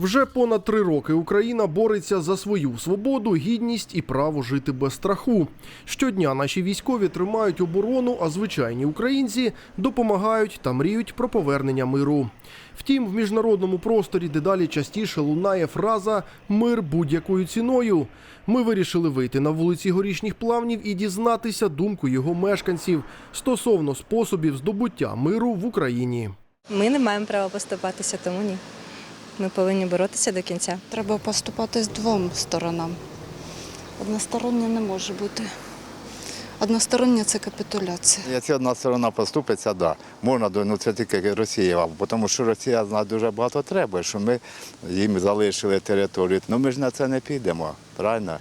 Вже понад три роки Україна бореться за свою свободу, гідність і право жити без страху. Щодня наші військові тримають оборону, а звичайні українці допомагають та мріють про повернення миру. Втім, в міжнародному просторі дедалі частіше лунає фраза Мир будь-якою ціною. Ми вирішили вийти на вулиці горішніх плавнів і дізнатися думку його мешканців стосовно способів здобуття миру в Україні. Ми не маємо права поступатися, тому ні. Ми повинні боротися до кінця. Треба поступати з двом сторонам. Одностороннє не може бути. Одностороння це капітуляція. Якщо одна сторона поступиться, да, можна, до- ну це тільки Росія, тому що Росія знає дуже багато треба, що ми їм залишили територію. Ну ми ж на це не підемо, правильно?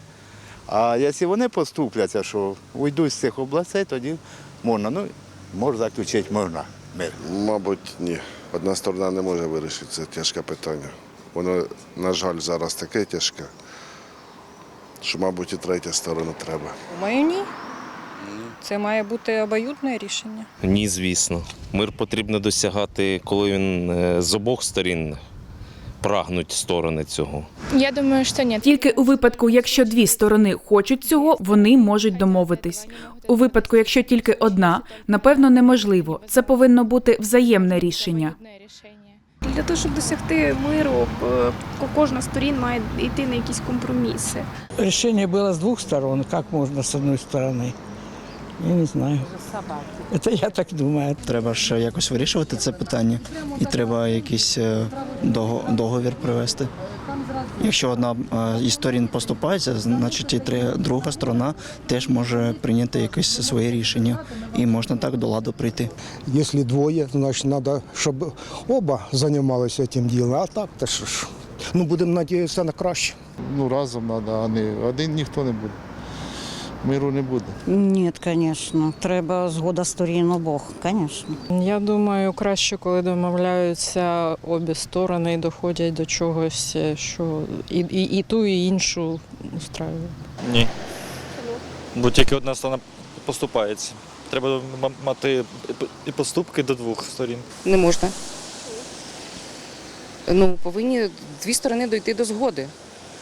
А якщо вони поступляться, що уйдуть з цих областей, тоді можна, ну, може заключити можна мир. Мабуть, ні. Одна сторона не може вирішити це тяжке питання. Воно, на жаль, зараз таке тяжке, що, мабуть, і третя сторона треба. Думаю, ні. Це має бути обоюдне рішення. Ні, звісно. Мир потрібно досягати, коли він е, з обох сторін прагнуть сторони цього. Я думаю, что нет. Тільки у випадку, якщо дві сторони хочуть цього, вони можуть домовитись. У випадку, якщо тільки одна, напевно, неможливо. Це повинно бути взаємне рішення. Для того, щоб досягти миру, е, кожна сторін має йти на якісь компроміси. Решение было с двух сторон. Как можно с одной стороны? Я не знаю. Это я так думаю. Треба ж якось вирішувати це питання, і треба якийсь е, дого- договір привести. Якщо одна е, із сторін поступається, значить і друга сторона теж може прийняти якесь своє рішення, і можна так до ладу прийти. Если двое, значит, надо, чтобы оба занимались этим делом. А так, то що ж. Ну, будемо надіятися на краще. Ну, разом треба, а не один ніхто не буде. Миру не буде. Ні, звісно. Треба згода сторін обох, звісно. Я думаю, краще, коли домовляються обі сторони і доходять до чогось, що і, і, і ту, і іншу устраює. Ні. Бо тільки одна сторона поступається. Треба мати і поступки до двох сторін. Не можна. Ну, повинні дві сторони дойти до згоди.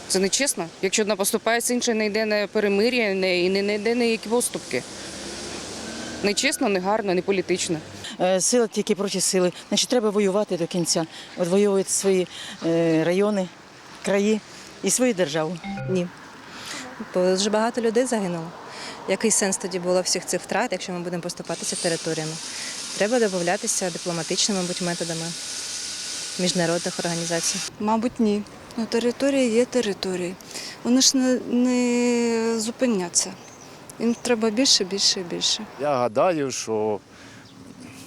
Це не чесно. Якщо одна поступається, інша не йде на перемир'я не- і не, не йде на які поступки. Не чесно, не гарно, не політично. Сила тільки проти сили. Значить, треба воювати до кінця. Відвоювати свої е, райони, краї і свою державу. Ні. Бо дуже багато людей загинуло. Який сенс тоді було всіх цих втрат, якщо ми будемо поступатися територіями? Треба домовлятися дипломатичними мабуть, методами міжнародних організацій. Мабуть, ні. Ну, територія є територією. Вони ж не, не зупиняться. Їм треба більше, більше, більше. Я гадаю, що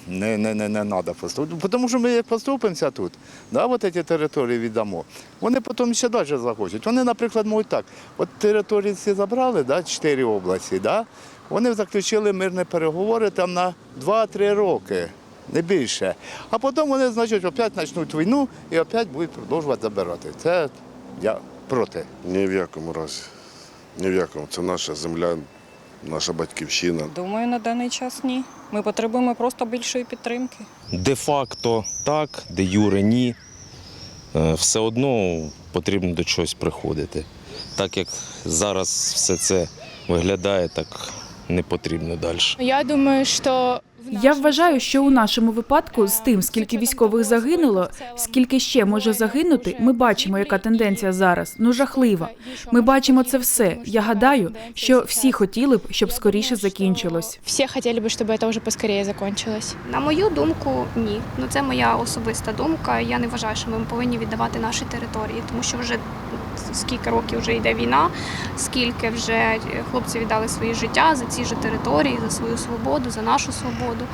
не, не, не, не треба поступити. Тому що ми поступимося тут, да, от ці території віддамо, вони потім ще далі захочуть. Вони, наприклад, можуть так, от території ці забрали, да, чотири області, да, вони заключили мирні переговори там на 2-3 роки, не більше. А потім вони, значить, опять почнуть війну і опять будуть продовжувати забирати. Це я проти. Ні в якому разі. Ні в якому. Це наша земля, наша батьківщина. Думаю, на даний час ні. Ми потребуємо просто більшої підтримки. Де-факто так, де юре ні. Е, Все одно потрібно до чогось приходити. Так як зараз все це виглядає, так не потрібно далі. Я думаю, что Я вважаю, що у нашому випадку з тим, скільки військових загинуло, скільки ще може загинути, ми бачимо, яка тенденція зараз. Ну жахлива. Ми бачимо це все. Я гадаю, що всі хотіли б, щоб скоріше закінчилось. все хотели бы, чтобы это уже поскорее закончилось. На мою думку, ні. Ну це моя особиста думка. Я не вважаю, що ми повинні віддавати наші території, тому що вже скільки років вже йде війна, скільки вже хлопці віддали свої життя за ці ж території, за свою свободу, за нашу свободу.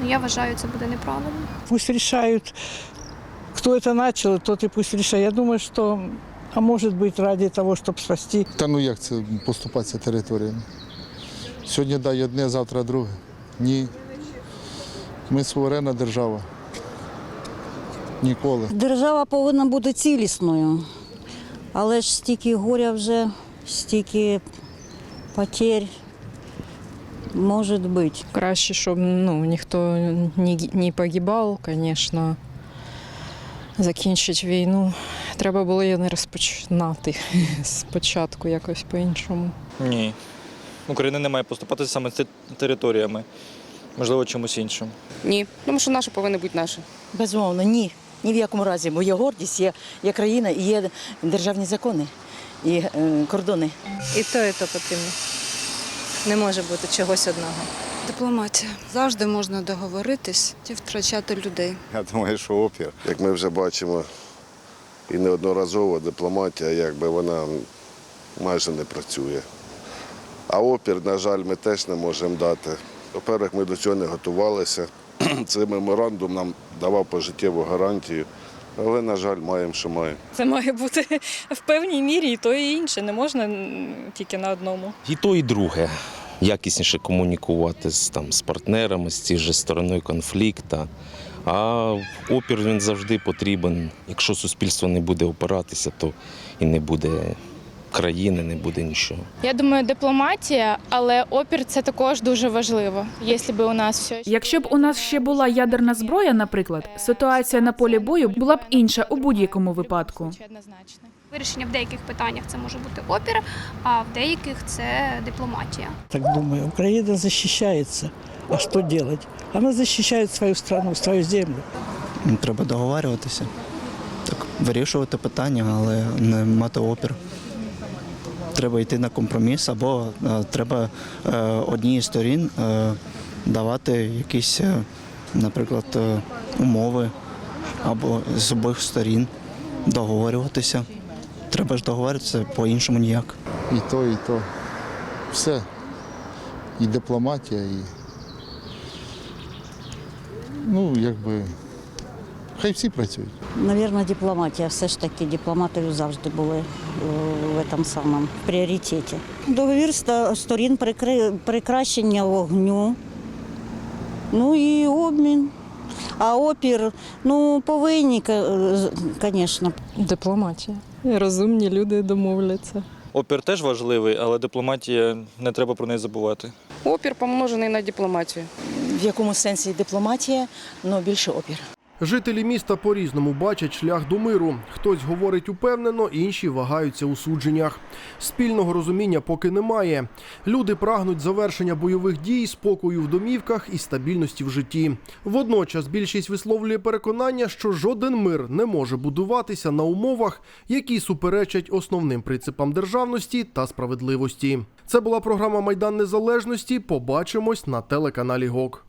Ну я вважаю, це буде неправильно. Пусть решают, кто это начал, тот и пусть решает. Я думаю, что, а может быть, ради того, чтобы спасти Та ну як це поступатися територіями? Сьогодні дай одне, завтра друге. Ні. Ми суверенна держава. Ніколи. Держава повинна бути цілісною, але ж стільки горя вже, стільки потерь може бути. Краще, щоб ну, ніхто не, не погибав, звісно. Закінчити війну Треба було її не розпочинати спочатку якось по-іншому. Ні. Україна не має поступатися саме з територіями, можливо, чимось іншим. Ні, тому що наше повинно бути наше. Безумовно, ні. Ні в якому разі, є гордість, є, є країна і є державні закони і е, кордони. І то, і то потрібно. Не може бути чогось одного. Дипломатія. Завжди можна договоритись і втрачати людей. Я думаю, що опір. Як ми вже бачимо, і неодноразово дипломатія, якби вона майже не працює. А опір, на жаль, ми теж не можемо дати. По-перше, ми до цього не готувалися. Цей меморандум нам давав пожиттєву гарантію, але, на жаль, маємо, що маємо. Це має бути в певній мірі і то, і інше. Не можна тільки на одному. І то, і друге. Якісніше комунікувати з, там, з партнерами, з цією же стороною конфлікту. А опір він завжди потрібен. Якщо суспільство не буде опиратися, то і не буде країни, не буде нічого. Я думаю, дипломатія, але опір це також дуже важливо. Якщо б у нас все Якщо б у нас ще була ядерна зброя, наприклад, ситуація на полі бою була б інша у будь-якому випадку. однозначно. Вирішення в деяких питаннях це може бути опір, а в деяких це дипломатія. Так думаю, Україна захищається. А що робити? Вона захищає свою страну, свою землю. Треба договарюватися. Так, вирішувати питання, але не мати опір. Треба йти на компроміс, або е, треба е, одній із сторін е, давати якісь, наприклад, умови, або з обох сторін договорюватися. Треба ж договоритися по-іншому ніяк. І то, і то. Все. І дипломатія, і. Ну, якби. Хай всі працюють. Навірно, дипломатія. Все ж таки дипломати завжди були е, в цьому самому пріоритеті. Договір сторін прикри- прикращення вогню. Ну і обмін. А опір, ну, повинні, звісно, Дипломатія. Розумні люди домовляться. Опір теж важливий, але дипломатія не треба про неї забувати. Опір помножений на дипломатію. В якому сенсі дипломатія, але більше опір. Жителі міста по-різному бачать шлях до миру. Хтось говорить упевнено, інші вагаються у судженнях. Спільного розуміння поки немає. Люди прагнуть завершення бойових дій, спокою в домівках і стабільності в житті. Водночас більшість висловлює переконання, що жоден мир не може будуватися на умовах, які суперечать основним принципам державності та справедливості. Це була програма Майдан Незалежності. Побачимось на телеканалі ГОК.